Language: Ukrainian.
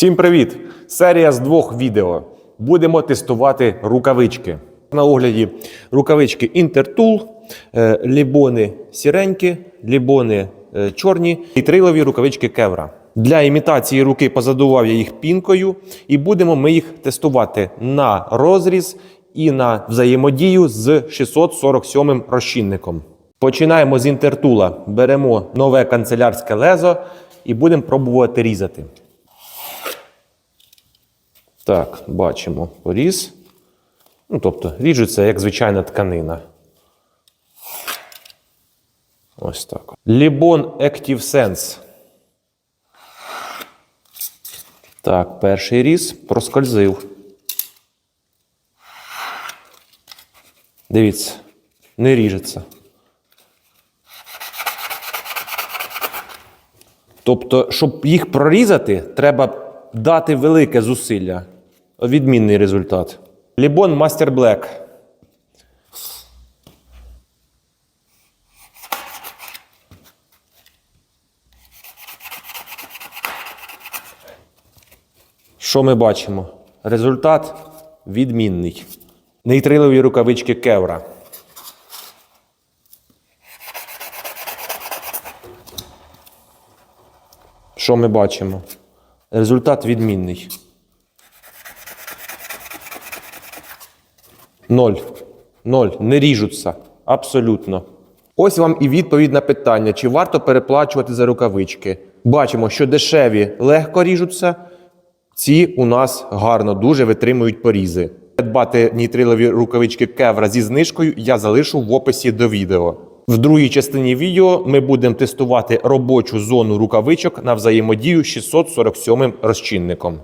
Всім привіт! Серія з двох відео. Будемо тестувати рукавички. На огляді рукавички Intertool, е, лібони сіренькі, лібони е, чорні і трилові рукавички Кевра. Для імітації руки позадував я їх пінкою, і будемо ми їх тестувати на розріз і на взаємодію з 647 розчинником. Починаємо з інтертула. Беремо нове канцелярське лезо і будемо пробувати різати. Так, бачимо поріз. Ну, тобто, ріжеться як звичайна тканина. Ось так. Лібон Active Sense. Так, перший різ проскользив. Дивіться, не ріжеться. Тобто, щоб їх прорізати, треба дати велике зусилля. Відмінний результат. Лібон Master Black. Що ми бачимо? Результат відмінний. Нейтрилові рукавички кевра. Що ми бачимо? Результат відмінний. Ноль. Ноль. Не ріжуться. Абсолютно. Ось вам і відповідь на питання, чи варто переплачувати за рукавички. Бачимо, що дешеві легко ріжуться, ці у нас гарно дуже витримують порізи. Дбати нітрилові рукавички кевра зі знижкою я залишу в описі до відео. В другій частині відео ми будемо тестувати робочу зону рукавичок на взаємодію з 647 розчинником.